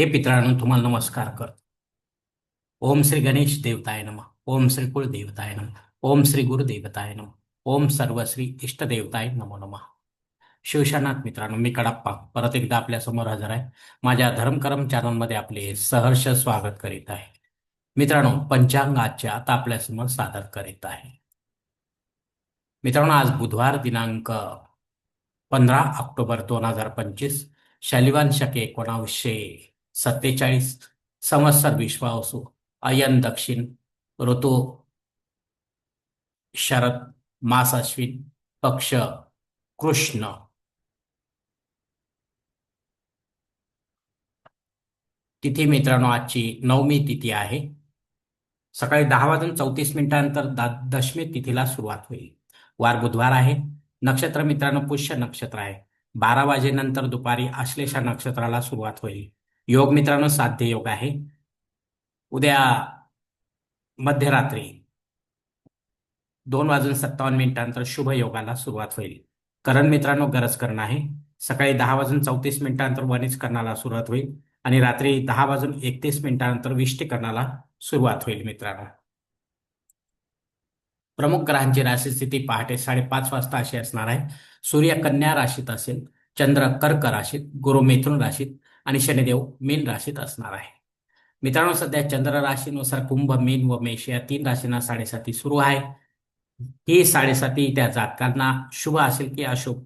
हे पितरांनो तुम्हाला नमस्कार कर ओम श्री गणेश देवताय नम. ओम श्री कुळ देवताय नम. ओम श्री गुरु देवताय नम. ओम सर्व श्री इष्ट देवताय नमो नमः. शिवशानाथ मित्रांनो मी कडप्पा. परत एकदा आपल्यासमोर हजर आहे. माझ्या धर्मकरम चॅनलमध्ये आपले सहर्ष स्वागत करीत आहे. मित्रांनो पंचांग आजच्या आता आपल्यासमोर सादर करीत आहे. मित्रांनो आज बुधवार दिनांक पंधरा ऑक्टोबर दोन हजार पंचवीस शालिवान शके एकोणावीसशे सत्तेचाळीस संवत्सर विश्वावसु अयन दक्षिण ऋतू शरद मास अश्विन पक्ष कृष्ण. तिथी मित्रांनो आजची नवमी तिथी आहे. सकाळी दहा वाजून चौतीस मिनिटांनंतर दशमी तिथीला सुरुवात होईल. वार बुधवार आहे. नक्षत्र मित्रांनो पुष्य नक्षत्र आहे. बारा वाजेनंतर दुपारी आश्लेषा नक्षत्राला सुरुवात होईल. योग मित्रांनो साध्य योग आहे. उद्या मध्यरात्री दोन वाजून सत्तावन्न मिनिटांनंतर शुभ योगाला सुरुवात होईल. करण मित्रांनो गरज करण आहे. सकाळी दहा वाजून चौतीस मिनिटांनंतर वनिज करणाला सुरुवात होईल आणि रात्री दहा वाजून एकतीस मिनिटांनंतर विष्टीकरणाला सुरुवात होईल मित्रांनो. प्रमुख ग्रहांची राशी स्थिती पहाटे साडेपाच वाजता अशी असणार आहे. सूर्य कन्या राशीत असेल चंद्र कर्क राशीत गुरु मिथुन राशीत आणि शनिदेव मीन राशीत असणार आहे. मित्रांनो सध्या चंद्र राशीनुसार कुंभ मीन व मेष या तीन राशींना साडेसाती सुरू आहे. ही साडेसाती त्या जातकांना शुभ असेल की अशुभ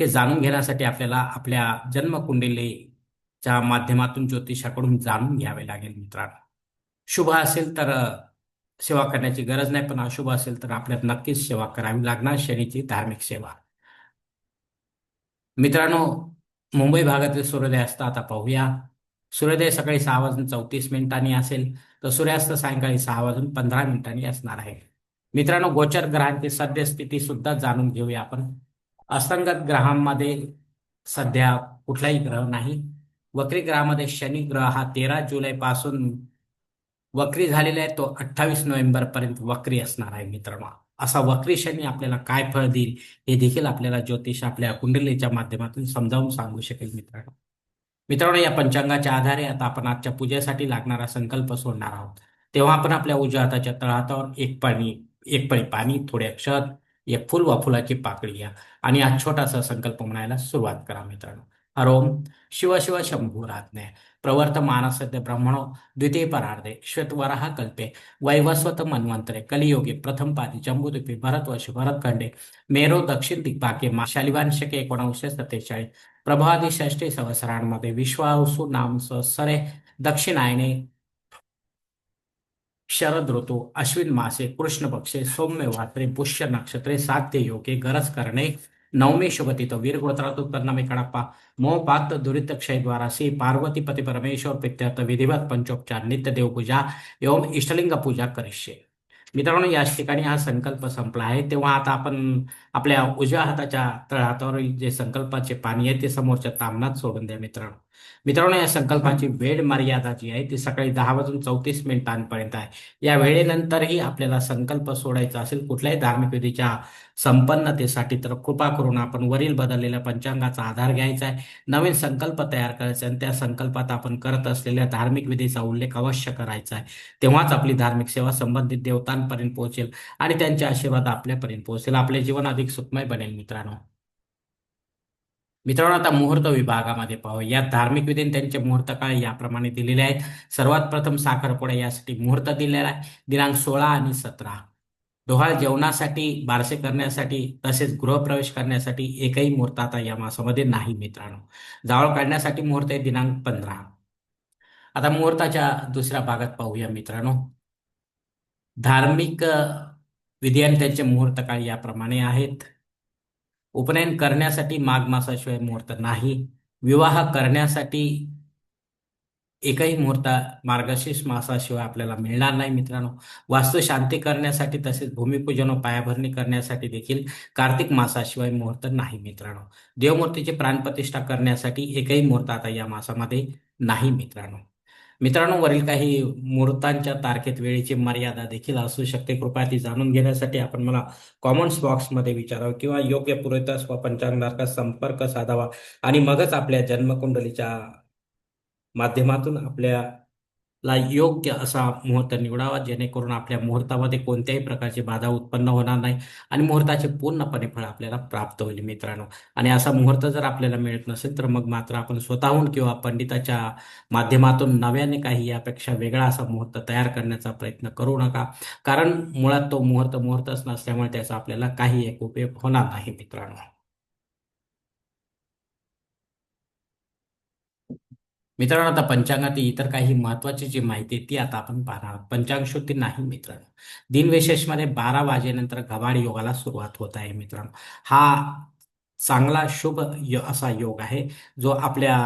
हे जाणून घेण्यासाठी आपल्याला आपल्या जन्मकुंडलीच्या माध्यमातून ज्योतिषाकडून जाणून घ्यावे लागेल मित्रांनो. शुभ असेल तर सेवा करण्याची गरज नाही पण अशुभ असेल तर आपल्याला नक्कीच सेवा करावी लागणार शनीची धार्मिक सेवा. मित्रांनो मुंबई भागातील सूर्योदय असता आता पाहूया. सूर्योदय सकाळी सहा वाजून चौतीस मिनिटांनी असेल तर सूर्यास्त सायंकाळी सहा वाजून पंधरा मिनिटांनी असणार आहे. मित्रांनो गोचर ग्रहांची सद्यस्थिती सुद्धा जाणून घेऊया आपण. असंगत ग्रहांमध्ये सध्या कुठलाही ग्रह नाही. वक्री ग्रहामध्ये शनी ग्रह हा तेरा जुलै पासून वक्री झालेला आहे तो अठ्ठावीस नोव्हेंबर पर्यंत वक्री असणार आहे मित्रांनो. असा वक्रेशाने आपल्याला काय फळ देईल हे देखील आपल्याला ज्योतिष आपल्या कुंडलीच्या माध्यमातून समजावून सांगू शकेल मित्रांनो. मित्रांनो या पंचांगाच्या आधारे आता आपण आजच्या पूजेसाठी लागणारा संकल्प सोडणार आहोत. तेव्हा आपण आपल्या उजव्या हाताच्या तळहातावर एक पाणी एक पळी पाणी थोडे अक्षत एक फुल व फुलाची पाकळी घ्या आणि आज छोटासा संकल्प म्हणायला सुरुवात करा मित्रांनो. हरोम शिव शिव शंभू राज्ञे प्रवर्तमानसद्य ब्रह्मणो द्वितीय परार्धे श्वेतवराह कल्पे। वैवस्वत मन्वंतरे कलियोगे प्रथम पादी जम्बुद्वीपी भरतवशी भरतखंडे मेरो दक्षिण दिग्भागे मा शालिवान एकोणीसशे सत्तेचाळीस प्रभादी षष्टी संवत्सरांमध्ये विश्वासू नाम सरे दक्षिणायने शरद ऋतू अश्विन मासे कृष्ण पक्षे सौम्य वात्रे पुष्य नक्षत्रे साध्य योगे गरज करणे नवमी शुभतित वीरगोत्रातुत्पन्नमे कड़प्पा मोपात दुरित क्षय द्वारा श्री पार्वती पती परमेश्वर पित्यर्थ विधिवत पंचोपचार नित्य देवपूजा एवं इष्टलिंग पूजा करिष्ये मित्रांनो याच ठिकाणी हा संकल्प संपला आहे तेव्हा आता आपण आपल्या उजव्या हाताच्या तळहातावरील जे संकल्पाचे पाणी आहे ते समोरच्या तामनात सोडून द्या मित्रांनो मित्रांनो या संकल्पाची वेळ मर्यादा जी आहे. ती सकाळी दहा वाजून चौतीस मिनिटांपर्यंत आहे. या वेळेनंतरही आपल्याला संकल्प सोडायचा असेल कुठल्याही धार्मिक विधीच्या संपन्नतेसाठी तर कृपा करून आपण वरील बदललेल्या पंचांगाचा आधार घ्यायचा आहे. नवीन संकल्प तयार करायचा आणि त्या संकल्पात आपण करत असलेल्या धार्मिक विधीचा उल्लेख अवश्य करायचा आहे. तेव्हाच आपली धार्मिक सेवा संबंधित देवतांपर्यंत पोहोचेल आणि त्यांचे आशीर्वाद आपल्यापर्यंत पोहोचेल. आपले जीवन अधिक सुखमय बनेल मित्रांनो. मित्रांनो आता मुहूर्त विभागामध्ये पाहू या धार्मिक विधीन त्यांचे मुहूर्त काळ याप्रमाणे दिलेले आहेत. सर्वात प्रथम साखरपुडा यासाठी मुहूर्त दिलेला आहे. दिनांक सोळा आणि सतरा. डोहाळ जेवणासाठी बारसे करण्यासाठी तसेच गृहप्रवेश करण्यासाठी एकही मुहूर्त आता या मासामध्ये नाही मित्रांनो. जावळ काढण्यासाठी मुहूर्त आहे दिनांक पंधरा. आता मुहूर्ताच्या दुसऱ्या भागात पाहूया मित्रांनो. धार्मिक विधी आणि त्यांचे मुहूर्त काळ याप्रमाणे आहेत. उपनयन करण्यासाठी माघ मासाशिवाय मुहूर्त नाही. विवाह करण्यासाठी एकही मुहूर्त मार्गशीर्ष मासाशिवाय आपल्याला मिळणार नाही मित्रांनो. वास्तू शांती करण्यासाठी तसेच भूमिपूजन व पायाभरणी करण्यासाठी देखील कार्तिक मासाशिवाय मुहूर्त नाही मित्रांनो. देवमूर्तीची प्राणप्रतिष्ठा करण्यासाठी एकही मुहूर्त आता या मासामध्ये नाही मित्रांनो. मित्रांनो वरील काही मुहूर्तांच्या तारखेत वेळेची मर्यादा देखील असू शकते. कृपया ती जाणून घेण्यासाठी आपण मला कॉमेंट्स बॉक्समध्ये विचारावं किंवा योग्य पुरोहितास व पंचांगारका संपर्क साधावा आणि मगच आपल्या जन्मकुंडलीच्या माध्यमातून आपल्या ला योग्य असा मुहूर्त निवडावा जेणेकरून आपल्या मुहूर्तामध्ये कोणत्याही प्रकारची बाधा उत्पन्न होणार नाही आणि मुहूर्ताचे पूर्णपणे फळ आपल्याला प्राप्त होईल मित्रांनो. आणि असा मुहूर्त जर आपल्याला मिळत नसेल तर मग मात्र आपण स्वतःहून किंवा पंडिताच्या माध्यमातून नव्याने काही यापेक्षा वेगळा असा मुहूर्त तयार करण्याचा प्रयत्न करू नका. कारण मुळात तो मुहूर्त मुहूर्तच नसल्यामुळे त्याचा आपल्याला काही एक उपयोग होणार नाही मित्रांनो. मित्रांनो आता पंचांगातील इतर काही महत्वाची जी माहिती आहे ती आता आपण पाहणार पंचांग शुद्धी नाही मित्रांनो. दिनविशेषमध्ये बारा वाजेनंतर घबाड योगाला सुरुवात होत आहे मित्रांनो. हा चांगला शुभ य असा योग आहे जो आपल्या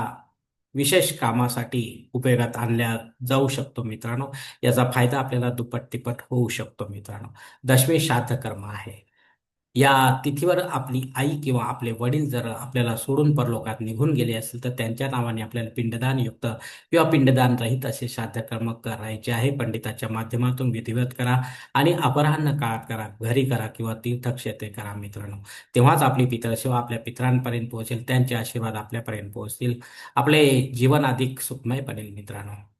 विशेष कामासाठी उपयोगात आणल्या जाऊ शकतो मित्रांनो. याचा फायदा आपल्याला दुप्पट तिप्पट होऊ शकतो मित्रांनो. दशमी श्राद्ध कर्म आहे. या तिथीवर आपली आई किंवा आपले वडील जर आपल्याला सोडून परलोकात निघून गेले असेल तर त्यांच्या नावाने आपल्याला पिंडदान युक्त किंवा पिंडदान रहित असे श्राद्धकर्म करायचे आहे. पंडिताच्या माध्यमातून विधिवत करा आणि अपराह्न काळात करा घरी करा किंवा तीर्थक्षेत्रे करा मित्रांनो. तेव्हाच आपली पितरसेवा आपल्या पितरांपर्यंत पोहोचेल त्यांचे आशीर्वाद आपल्यापर्यंत पोहोचतील. आपले जीवन अधिक सुखमय बनेल मित्रांनो.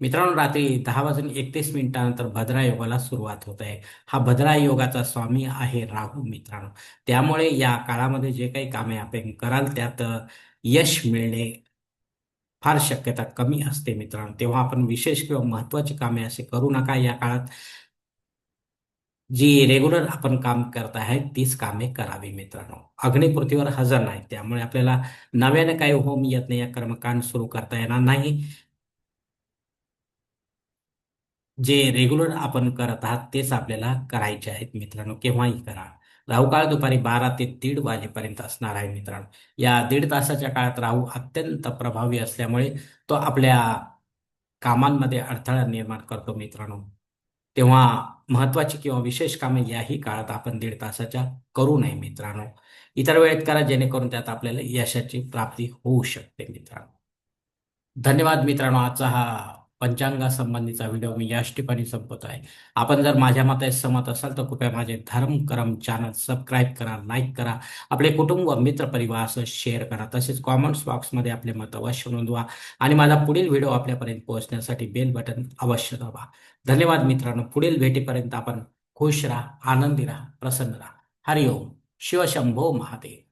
मित्रांनो रात्री दहा वाजून एकतीस मिनिटानंतर भद्रा योगाला सुरुवात होत आहे. हा भद्रा योगाचा स्वामी आहे राहू मित्रांनो. त्यामुळे या काळामध्ये जे काही कामे आपण कराल त्यात यश मिळणे फार शक्यता कमी असते मित्रांनो. तेव्हा आपण विशेष किंवा महत्वाची कामे असे करू नका. या काळात जी रेग्युलर आपण काम करत आहे तीच कामे करावी मित्रांनो. अग्निपृथ्वीवर हजर नाही त्यामुळे आपल्याला नव्याने काही होम येत नाही या कर्मकांड सुरू करता येणार नाही. जे रेग्युलर आपण करत आहात तेच आपल्याला करायचे आहेत मित्रांनो. केव्हाही करा. राहू काळ दुपारी बारा ते दीड वाजेपर्यंत असणार आहे मित्रांनो. या दीड तासाच्या काळात राहू अत्यंत प्रभावी असल्यामुळे तो आपल्या कामांमध्ये अडथळा निर्माण करतो मित्रांनो. तेव्हा महत्वाची किंवा विशेष कामे याही काळात आपण दीड तासाच्या करू नये मित्रांनो. इतर वेळेत करा जेणेकरून त्यात आपल्याला यशाची प्राप्ती होऊ शकते मित्रांनो. धन्यवाद मित्रांनो. आजचा हा पंचांगासंबंधीचा व्हिडिओ मी याच ठिकाणी संपत आहे. आपण जर माझ्या मते सहमत असाल तर कृपया माझे धर्म करम चॅनल सबस्क्राईब करा लाईक करा. आपले कुटुंब मित्र परिवार असं शेअर करा. तसेच कॉमेंट्स बॉक्समध्ये आपले मत अवश्य नोंदवा आणि माझा पुढील व्हिडिओ आपल्यापर्यंत पोहोचण्यासाठी बेल बटन अवश्य दाबा. धन्यवाद मित्रांनो. पुढील भेटीपर्यंत आपण खुश राहा आनंदी राहा प्रसन्न राहा. हरिओम. शिवशंभो महादेव.